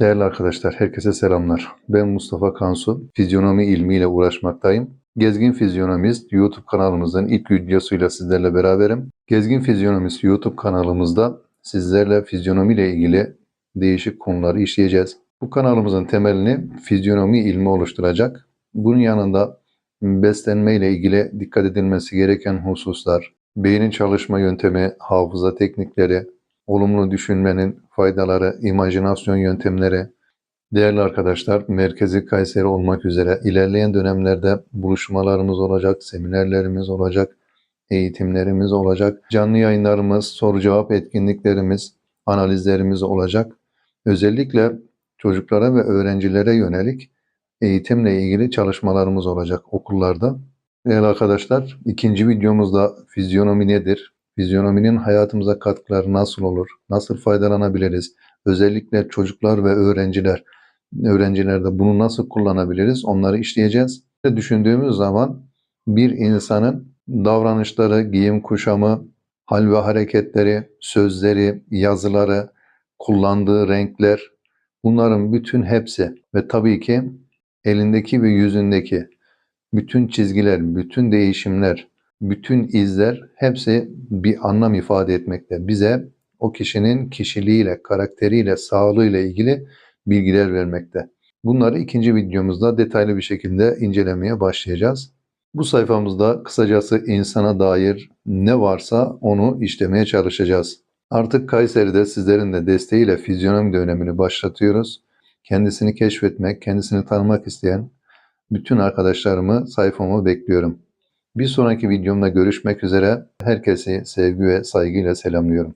Değerli arkadaşlar, herkese selamlar. Ben Mustafa Kansu, fizyonomi ilmiyle uğraşmaktayım. Gezgin Fizyonomist YouTube kanalımızın ilk videosuyla sizlerle beraberim. Gezgin Fizyonomist YouTube kanalımızda sizlerle fizyonomi ile ilgili değişik konuları işleyeceğiz. Bu kanalımızın temelini fizyonomi ilmi oluşturacak. Bunun yanında beslenme ile ilgili dikkat edilmesi gereken hususlar, beynin çalışma yöntemi, hafıza teknikleri, olumlu düşünmenin faydaları, imajinasyon yöntemleri. Değerli arkadaşlar, Merkezi Kayseri olmak üzere ilerleyen dönemlerde buluşmalarımız olacak, seminerlerimiz olacak, eğitimlerimiz olacak, canlı yayınlarımız, soru cevap etkinliklerimiz, analizlerimiz olacak. Özellikle çocuklara ve öğrencilere yönelik eğitimle ilgili çalışmalarımız olacak okullarda. Değerli arkadaşlar, ikinci videomuzda fizyonomi nedir? Fizyonominin hayatımıza katkıları nasıl olur? Nasıl faydalanabiliriz? Özellikle çocuklar ve öğrenciler, öğrencilerde bunu nasıl kullanabiliriz? Onları işleyeceğiz. Düşündüğümüz zaman bir insanın davranışları, giyim kuşamı, hal ve hareketleri, sözleri, yazıları, kullandığı renkler, bunların bütün hepsi ve tabii ki elindeki ve yüzündeki bütün çizgiler, bütün değişimler, bütün izler hepsi bir anlam ifade etmekte. Bize o kişinin kişiliğiyle, karakteriyle, sağlığıyla ilgili bilgiler vermekte. Bunları ikinci videomuzda detaylı bir şekilde incelemeye başlayacağız. Bu sayfamızda kısacası insana dair ne varsa onu işlemeye çalışacağız. Artık Kayseri'de sizlerin de desteğiyle fizyonomi dönemini başlatıyoruz. Kendisini keşfetmek, kendisini tanımak isteyen bütün arkadaşlarımı sayfama bekliyorum. Bir sonraki videomda görüşmek üzere. Herkesi sevgi ve saygıyla selamlıyorum.